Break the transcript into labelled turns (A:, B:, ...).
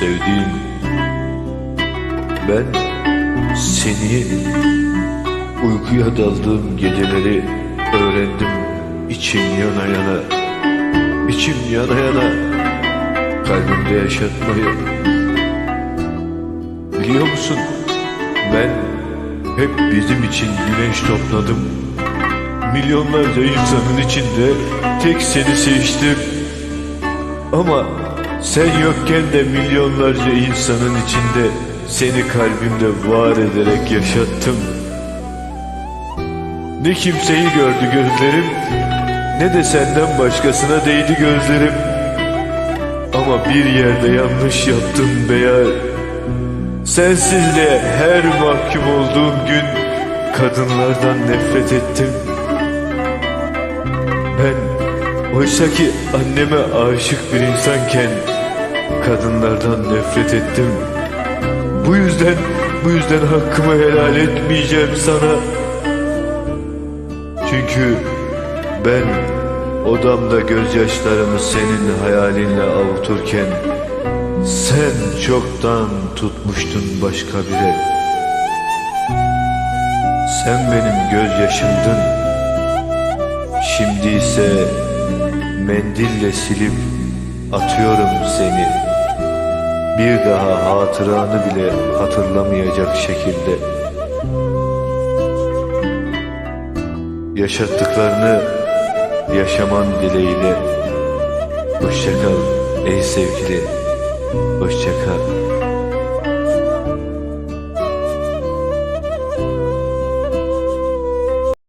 A: sevdiğim Ben seni uykuya daldığım geceleri öğrendim içim yana yana içim yana yana. Kalbimde yaşatmayı Biliyor musun? Ben hep bizim için güneş topladım. Milyonlarca insanın içinde tek seni seçtim. Ama sen yokken de milyonlarca insanın içinde seni kalbimde var ederek yaşattım. Ne kimseyi gördü gözlerim, ne de senden başkasına değdi gözlerim. Ama bir yerde yanlış yaptım beyar. Sensizliğe her mahkum olduğum gün kadınlardan nefret ettim. Ben oysa ki anneme aşık bir insanken kadınlardan nefret ettim. Bu yüzden, bu yüzden hakkımı helal etmeyeceğim sana. Çünkü ben odamda gözyaşlarımı senin hayalinle avuturken sen çoktan tutmuştun başka bire. Sen benim gözyaşımdın. Şimdi ise mendille silip atıyorum seni. Bir daha hatıranı bile hatırlamayacak şekilde. Yaşattıklarını yaşaman dileğiyle. Hoşçakal ey sevgili. Hoşçakal.